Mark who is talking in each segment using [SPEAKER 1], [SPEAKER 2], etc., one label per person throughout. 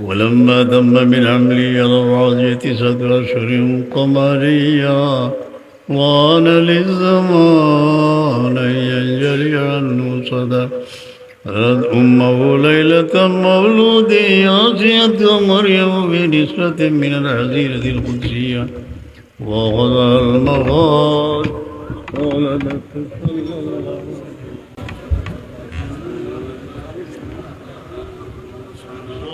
[SPEAKER 1] ولما تم من حملي على الراجية صدر أشهر قمريا وأن للزمان ينجلي عنه صدى. رد أمه ليلة مولود آسية مريم بنسبة من العزيرة القدسية. وغضى المغاد ولدت صلى الله عليه وسلم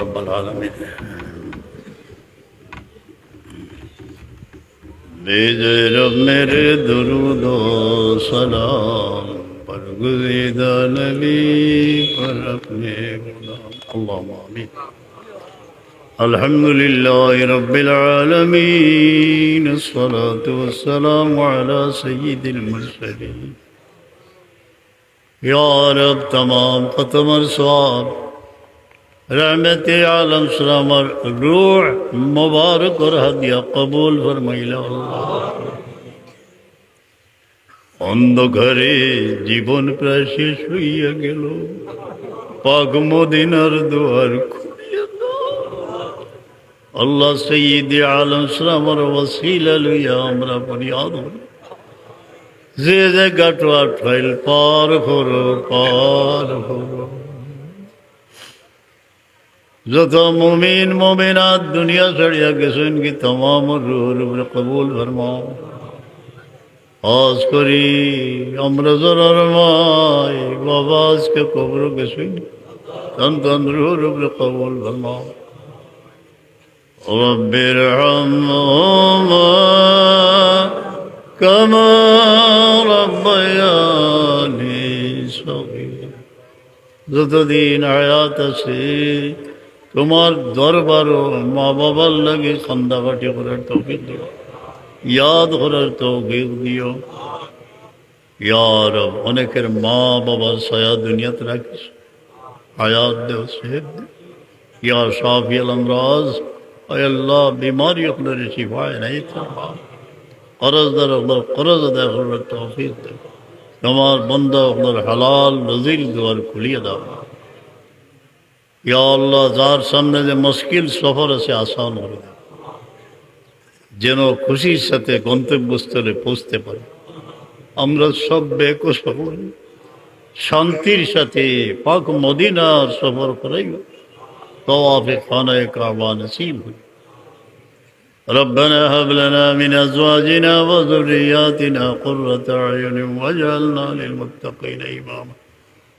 [SPEAKER 1] رب العالمين भेज मेरे दुरुदो सलाम पर गुजीदा नबी पर अपने गुलाम आमीन الحمد لله رب العالمين الصلاة والسلام على سيد المرسلين يا رب تمام ختم الصواب رحمت عالم سلامر روح مبارک اور ہدیہ قبول فرمائل অন্ধকারে জীবন প্রায় শেষ হইয়া গেল। পাক মদিনার দুয়ার আল্লাহ সঈদ আলম সালামর ওয়াসিলা লইয়া আমরা ফরিয়াদ যে যে গাটোয়া ফাইল পার হরো পার হরো زکا مومین مومینات دنیا سڑیا کے ان کی تمام روح قبول فرماؤ۔ آس کری امرزر ارمائی واباز کے قبر کے سن تن تن روح رب قبول فرماؤ۔ رب ارحمهما كما ربياني صغيرا زد دین آیات سے তোমার দরবারও মা বাবার লাগে খান্দাবাটি করার তৌফিক দিও। ইয়াদ করার তৌফিক দিও। ইয়ার অনেকের মা বাবার ছায়া দুনিয়াতে রাখিস। হায়াত দেও সেহেদ ইয়া শাফি আলমরাজ আল্লাহ, বিমারি আপনার শিফায় নাই করজদার আপনার করজ আদায় করার তৌফিক দেও। তোমার বন্ধা আপনার হালাল নজির দুয়ার খুলিয়ে দাও। ইয়া আল্লাহ যার সামনে যে মুশকিল সফর আছে আসান করে দাও যেন খুশির সাথে গন্তব্যস্থলে পৌঁছতে পারে আমরা সব বেকসফল শান্তির সাথে পাক মদিনার সফর করাইব তওয়াফে খানায় কাবা নসিব হই ربنا هب لنا من أزواجنا وذرياتنا قرة أعين واجعلنا للمتقين إماما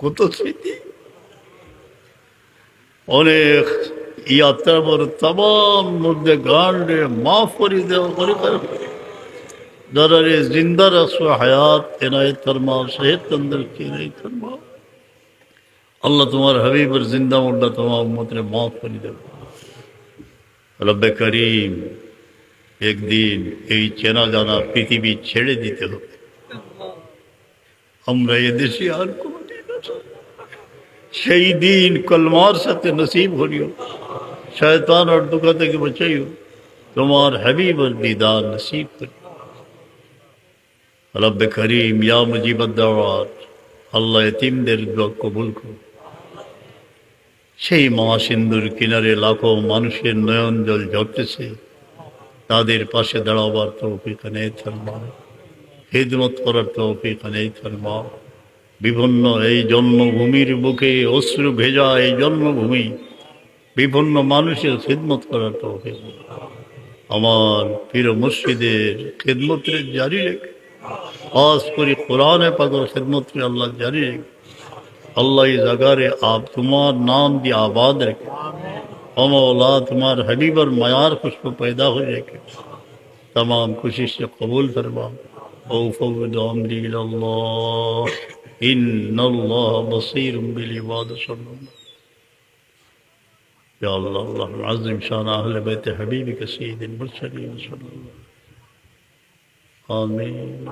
[SPEAKER 1] কত স্মৃতি অনেক ইয়াত্রার পর তাম মধ্যে গান মাফ করি দেওয়া করে। যারা রে জিন্দা রাসো হায়াত এনায়ত ফরমা সেহত তন্দরুস্তি এনায়ত ফরমা আল্লাহ তোমার হাবিবের জিন্দা মুর্দা তোমার উম্মতরে মাফ করে দেব রব্বে করিম, একদিন এই চেনা জানা পৃথিবী ছেড়ে দিতে হবে। আমরা এদেশে আর সেই দিন কলমার সাথে নসিব হলিও শয়তান আর দুঃখা থেকে বাঁচাইও। তোমার হাবিবর দিদার নসিব করিও। রব্বে করিম, ইয়া মুজিব দাওয়াত, আল্লাহ এতিমদের দোয়া কবুল করো। সেই মহাসিন্ধুর কিনারে লাখো মানুষের নয়ন জল ঝরতেছে। তাদের পাশে দাঁড়াবার তৌফিক নেই ফরমা হিদমত করার তৌফিক নেই ফরমা বিভিন্ন এই জন্মভূমির বুকে অশ্রু ভেজা এই জন্মভূমি বিভিন্ন মানুষের খিদমত করার তৌফিক আমার প্রিয় মসজিদের খিদমতের জারি রেখে খাস করে কোরআনে পাগল খিদমত করে আল্লাহ জারি রেখে अल्लाह इस जगह आप तुम्हार नाम दी आबाद रखे हम औलाद तुम्हार हबीब और मैार खुशबू पैदा हो जाएगी तमाम إِنَّ اللّٰهَ بَصِيرٌ بِالْعِبَادِ صَلَّى الله يا الله الله عظم شان أهل بيت حبيبك سيد المرسلين صلى الله عليه وسلم. آمين.